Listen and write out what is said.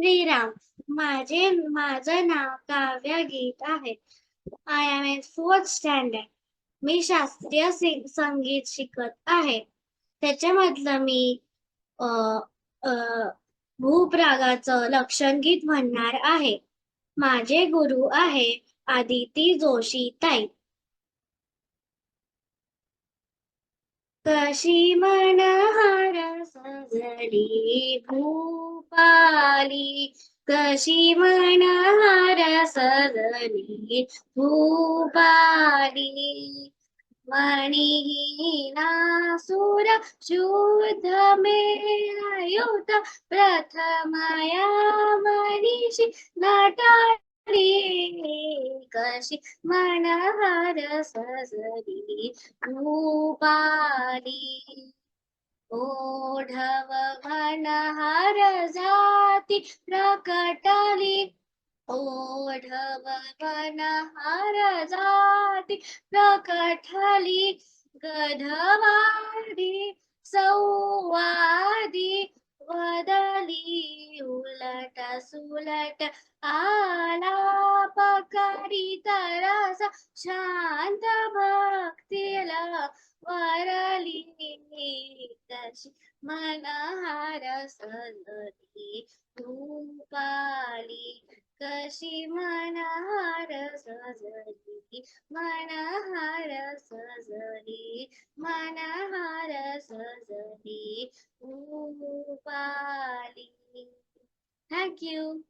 श्रीराम माझे माझं नाव काव्य गीत आहे. I am in fourth standard मी शास्त्रीय संगीत शिकत आहे. त्याच्यामधलं मी अ, लक्षण भूपरागाचं म्हणणार आहे. माझे गुरु आहे आदिती जोशी ताई. कशी मनहार सजली पाली कशी मनहार सजली भूपाली मणिहीना सुर शुद्ध मेळयुत प्रथमया मणिशी नटाळी कशी मनहार सजरी भूपाली ओढव जाती प्रकटली ओढव घनहार जाती प्रकटली. गधवादी सौवादी. वदली. उलट सुलट. आलाप करीत रस शांत भक्तीला वरली. कशी मनहार सजली रूपाली कशी मनहार सजली मनहार सजली मनहार सजली रूपाली थँक यू